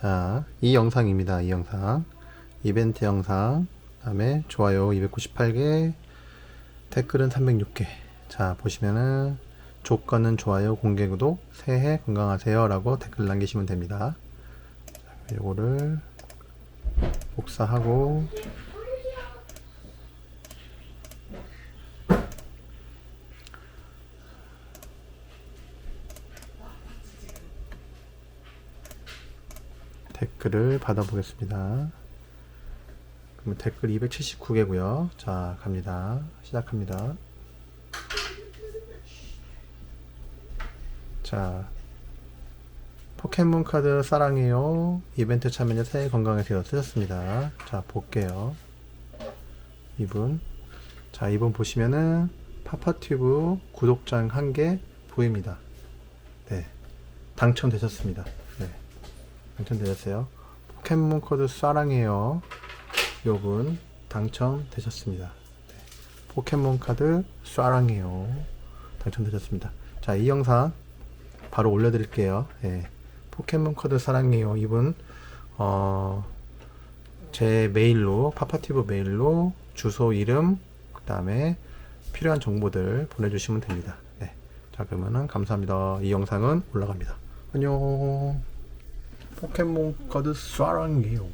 자, 이 영상입니다. 이 영상. 이벤트 영상. 다음에 좋아요 298개, 댓글은 306개. 자, 보시면은 조건은 좋아요, 공개 구독, 새해 건강하세요 라고 댓글 남기시면 됩니다. 자, 요거를 복사하고 댓글을 받아보겠습니다. 그러면 댓글 279개고요. 자, 갑니다. 시작합니다. 자, 포켓몬 카드 사랑해요. 이벤트 참여자 새해 건강하세요. 쓰셨습니다. 자, 볼게요. 이분. 자, 이분 보시면은 파파튜브 구독장 한 개 보입니다. 네. 당첨되셨습니다. 네. 당첨되셨어요. 포켓몬 코드 사랑해요. 요분 당첨되셨습니다. 네. 포켓몬 카드 사랑해요. 당첨되셨습니다. 자, 이 영상 바로 올려드릴게요. 예. 포켓몬 카드 사랑해요. 이분 어, 제 메일로 파파티브 메일로 주소 이름 그 다음에 필요한 정보들 보내주시면 됩니다. 네. 자 그러면은 감사합니다. 이 영상은 올라갑니다. 안녕. 포켓몬 카드 사랑해요.